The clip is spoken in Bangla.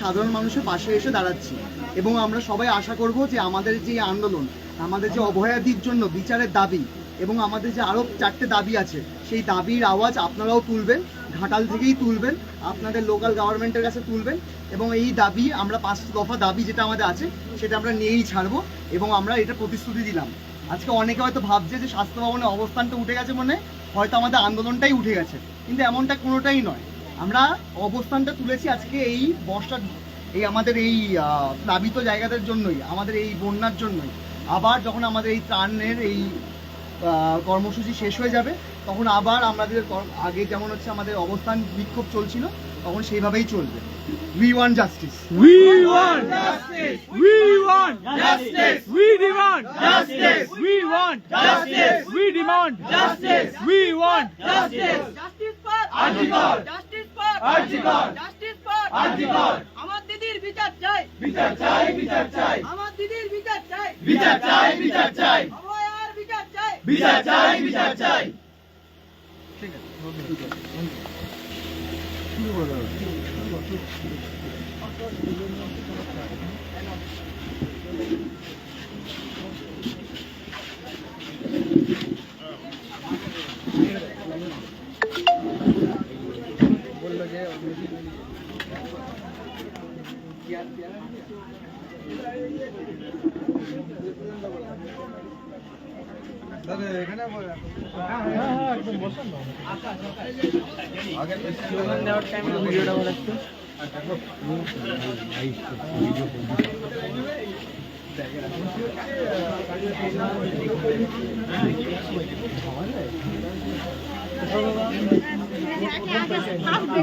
সাধারণ মানুষের পাশে এসে দাঁড়াচ্ছি। এবং আমরা সবাই আশা করব যে আমাদের যে আন্দোলন, আমাদের যে অভয়াদির জন্য বিচারের দাবি এবং আমাদের যে আরও চারটে দাবি আছে, সেই দাবির আওয়াজ আপনারাও তুলবেন, ঘাটাল থেকেই তুলবেন, আপনাদের লোকাল গভর্নমেন্টের কাছে তুলবেন এবং এই দাবি আমরা পাঁচ দফা দাবি যেটা আমাদের আছে, সেটা আমরা নিয়েই ছাড়বো এবং আমরা এটা প্রতিশ্রুতি দিলাম। আজকে অনেকে হয়তো ভাবছে যে স্বাস্থ্য ভবনের অবস্থানটা উঠে গেছে মনে হয়তো আমাদের আন্দোলনটাই উঠে গেছে, কিন্তু এমনটা কোনোটাই নয়। আমরা অবস্থানটা তুলেছি আজকে এই বর্ষার এই আমাদের এই প্লাবিত জায়গাদের জন্যই আমাদের এই বন্যার জন্যই আবার যখন আমাদের এই ত্রাণের এই কর্মসূচি শেষ হয়ে যাবে তখন আবার আমাদের কর- আগে যেমন হচ্ছে আমাদের অবস্থান বিক্ষোভ চলছিল তখন সেইভাবেই চলবে we want justice we want demand justice. We want justice. We demand justice. We justice for RG Kar. Justice for RG Kar. Justice for. আমার দিদির বিচার চাই। বিচার চাই বিচার চাই। আমার দিদির বিচার চাই। বিচার চাই বিচার চাই। অভয়ার বিচার চাই। বিচার চাই বিচার চাই। ভিডিওটা বলে একটু ভিডিও জেঠুর পরে